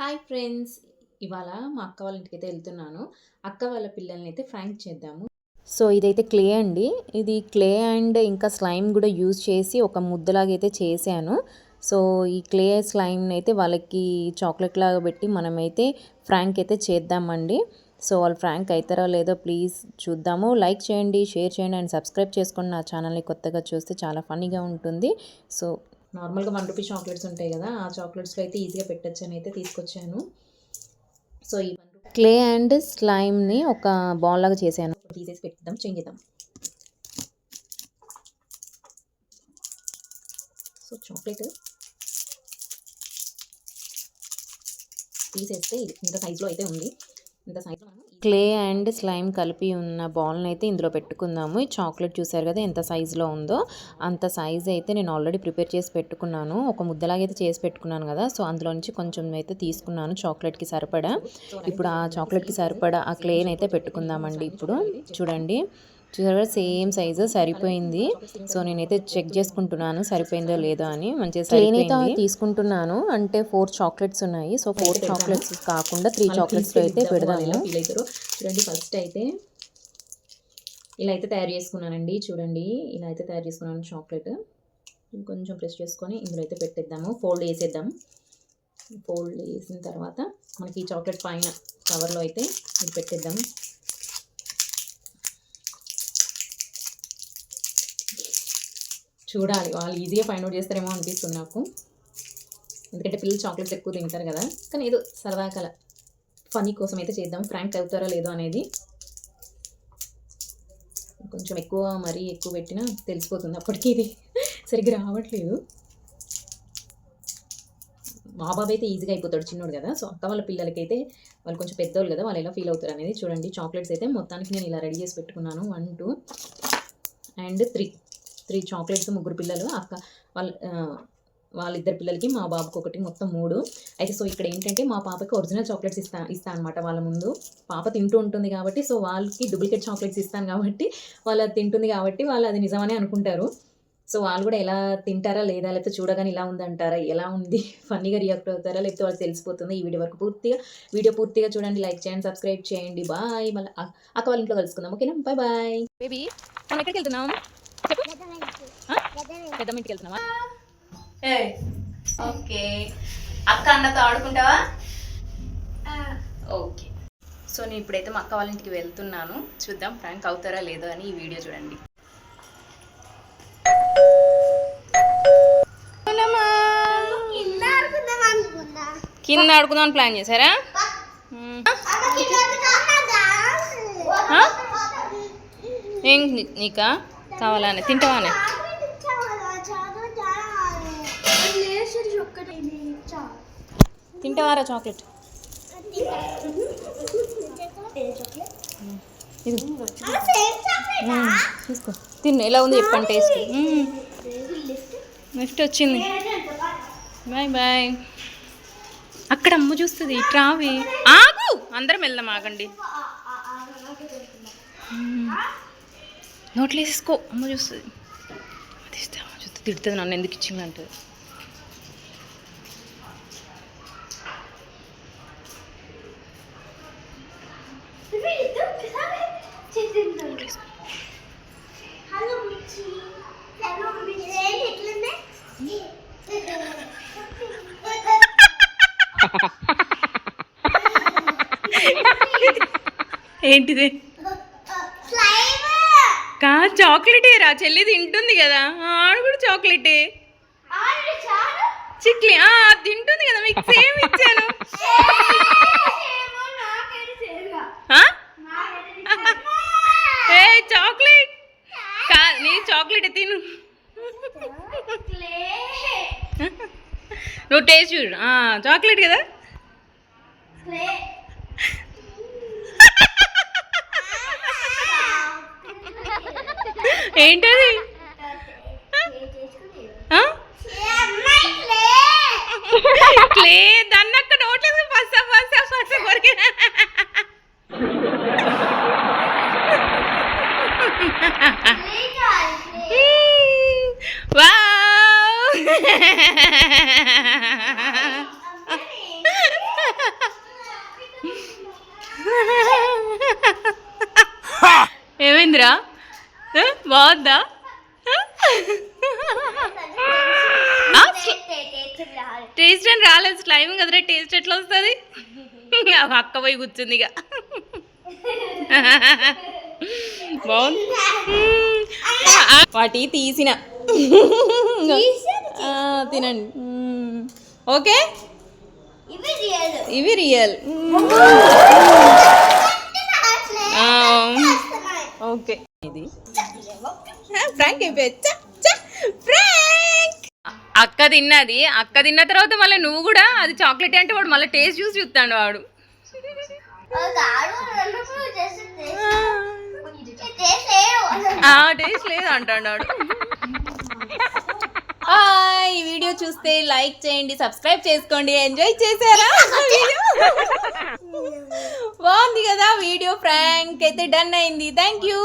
Hi friends ఇవాళ మా అక్క వాళ్ళ ఇంటికి అయితే వెళ్తున్నాను. అక్క వాళ్ళ పిల్లల్ని అయితే ఫ్రాంక్ చేద్దాము. సో ఇదైతే క్లే అండి. ఇది క్లే అండ్ ఇంకా స్లైమ్ కూడా యూజ్ చేసి ఒక ముద్దలాగా అయితే చేశాను. సో ఈ క్లే స్లైమ్ని అయితే వాళ్ళకి చాక్లెట్ లాగా పెట్టి మనమైతే ఫ్రాంక్ అయితే చేద్దామండి. సో వాళ్ళు ఫ్రాంక్ అవుతారో లేదో ప్లీజ్ చూద్దాము. లైక్ చేయండి షేర్ చేయండి అండ్ సబ్స్క్రైబ్ చేసుకోండి నా ఛానల్ని కొత్తగా చూస్తే చాలా ఫన్నీగా ఉంటుంది. సో నార్మల్గా వన్ రూపీ చాక్లెట్స్ ఉంటాయి కదా ఆ చాక్లెట్స్లో అయితే ఈజీగా పెట్టచ్చు అని అయితే తీసుకొచ్చాను. సో ఈ క్లే అండ్ స్లైమ్ని ఒక బాల్ లాగా చేశాను తీసేసి పెట్టిద్దాం చేంజ్ చేద్దాం. సో చాక్లెట్ తీసేస్తే ఇది ఇంత సైజులో అయితే ఉంది. క్లే అండ్ స్లైమ్ కలిపి ఉన్న బాల్ని అయితే ఇందులో పెట్టుకుందాము. ఈ చాక్లెట్ చూసారు కదా ఎంత సైజులో ఉందో? అంత సైజ్ అయితే నేను ఆల్రెడీ ప్రిపేర్ చేసి పెట్టుకున్నాను. ఒక ముద్దలాగా అయితే చేసి పెట్టుకున్నాను కదా. సో అందులో నుంచి కొంచెం అయితే తీసుకున్నాను చాక్లెట్కి సరిపడా. ఇప్పుడు ఆ చాక్లెట్కి సరిపడా ఆ క్లేని అయితే పెట్టుకుందామండి ఇప్పుడు. చూడండి. చూసారా? సేమ్ సైజు సరిపోయింది. సో నేనైతే చెక్ చేసుకుంటున్నాను సరిపోయిందో లేదో అని. మంచిగా సరిపోయింది. తీసుకుంటున్నాను. అంటే ఫోర్ చాక్లెట్స్ ఉన్నాయి. సో ఫోర్ చాక్లెట్స్ కాకుండా త్రీ చాక్లెట్స్ అయితే పెడదాము. చూడండి ఫస్ట్ అయితే ఇలా అయితే తయారు చేసుకున్నానండి. చూడండి ఇలా అయితే తయారు చేసుకున్నాను చాక్లెట్ కొంచెం ప్రెస్ చేసుకొని ఇందులో అయితే పెట్టేద్దాము. ఫోల్డ్ వేసేద్దాం ఫోల్డ్ వేసిన తర్వాత మనకి ఈ చాక్లెట్ పైన కవర్లో అయితే ఇది పెట్టేద్దాం. చూడాలి. వాళ్ళు ఈజీగా ఫైండ్ అవుట్ చేస్తారేమో అనిపిస్తుంది నాకు. ఎందుకంటే పిల్లలు చాక్లెట్స్ ఎక్కువ తింటారు కదా. కానీ ఏదో సరదా కల. ఫనీ కోసం అయితే చేద్దాం. ఫ్రాంక్ అవుతారో లేదో అనేది కొంచెం ఎక్కువ మరీ ఎక్కువ పెట్టినా తెలిసిపోతుంది అప్పటికి ఇది. సరిగ్గా రావట్లేదు. మా బాబు అయితే ఈజీగా అయిపోతాడు చిన్నోడు కదా. సో అక్క వాళ్ళ పిల్లలకైతే వాళ్ళు కొంచెం పెద్దోళ్ళు కదా. వాళ్ళు ఎలా ఫీల్ అవుతారు అనేది చూడండి. చాక్లెట్స్ అయితే మొత్తానికి నేను ఇలా రెడీ చేసి పెట్టుకున్నాను. One two and three three chocolates ముగ్గురు పిల్లలు అక్క వాళ్ళ వాళ్ళిద్దరు పిల్లలకి మా బాబుకి ఒకటి మొత్తం మూడు. అయితే సో ఇక్కడ ఏంటంటే మా పాపకి ఒరిజినల్ చాక్లెట్స్ ఇస్తా ఇస్తా అనమాట వాళ్ళ ముందు. పాప తింటూ ఉంటుంది కాబట్టి సో వాళ్ళకి డూప్లికేట్ చాక్లెట్స్ ఇస్తాను కాబట్టి వాళ్ళు అది తింటుంది కాబట్టి వాళ్ళు అది నిజమనే అనుకుంటారు. సో వాళ్ళు కూడా ఎలా తింటారా లేదా లేకపోతే చూడగానే ఇలా ఉందంటారా ఎలా ఉంది ఫన్నీగా రియాక్ట్ అవుతారా లేకపోతే వాళ్ళు తెలిసిపోతుంది? ఈ వీడియో వరకు పూర్తిగా వీడియో పూర్తిగా చూడండి లైక్ చేయండి సబ్స్క్రైబ్ చేయండి. బాయ్. మళ్ళీ అక్క వాళ్ళ ఇంట్లో కలుసుకుందాం. ఓకేనా? Bye bye. బేబీ మనం ఎక్కడికి వెళ్తున్నాం? పెద్ద ఇంటికి వెళ్తున్నావా? ఓకే. అక్క అన్నతో ఆడుకుంటావా? ఓకే. సో నేను ఇప్పుడైతే మా అక్క వాళ్ళ ఇంటికి వెళ్తున్నాను. చూద్దాం ఫ్రాంక్ అవుతారా లేదో అని ఈ వీడియో చూడండి. కింద ఆడుకుందాం ప్లాన్ చేశారా? ఏం నీకా? కావాలానే తింటావానే తింటావారా చాక్లెట్. తీసుకో. తిన్ను ఎలా ఉంది చెప్పండి టేస్ట్. నెక్స్ట్ వచ్చింది. Bye bye. అక్కడ అమ్మ చూస్తుంది ట్రావి ఆగు! అందరం వెళ్దాం ఆగండి. నోట్లో అమ్మ చూస్తుంది. అమ్మ తిడుతుంది నన్ను ఎందుకు ఇచ్చిందంటుంది. హలో ఏంటిది? కా చాక్లెటే రా? చెల్లి తింటుంది కదా. ఆడు కూడా చాక్లెటే చిక్లీ తింటుంది కదా. మీకు సేమ్ ఇచ్చాను. ఏ చాక్లెట్ కా నీ చాక్లెట్ తిను. నువ్వు టేస్ట్ చూడు. ఆ, చాక్లెట్ కదా? ఏంటది? బాగుందా? టేస్ట్ అని రాలేదు. స్లైమ్ కదరా టేస్ట్ ఎట్లా వస్తుంది అక్క పోయి కూర్చుంది ఇక. బాగుంది. వాటి తీసిన. తినండి. ఓకే? ఇవి రియల్ ఇవి రియల్ ఆ, ఓకే ఇది ఫ్రాంక్ అయిపోయా అక్క తిన్నది. అక్క తిన్న తర్వాత మళ్ళీ నువ్వు కూడా అది చాక్లెట్ అంటే వాడు మళ్ళీ టేస్ట్ చూసి చూస్తాడు వాడు. ఆ టేస్ట్ లేదు అంటాడు వాడు. ఈ వీడియో చూస్తే లైక్ చేయండి సబ్స్క్రైబ్ చేసుకోండి ఎంజాయ్ చేశారా? వీడియో? బాగుంది కదా వీడియో ఫ్రాంక్ అయితే డన్ అయింది. Thank you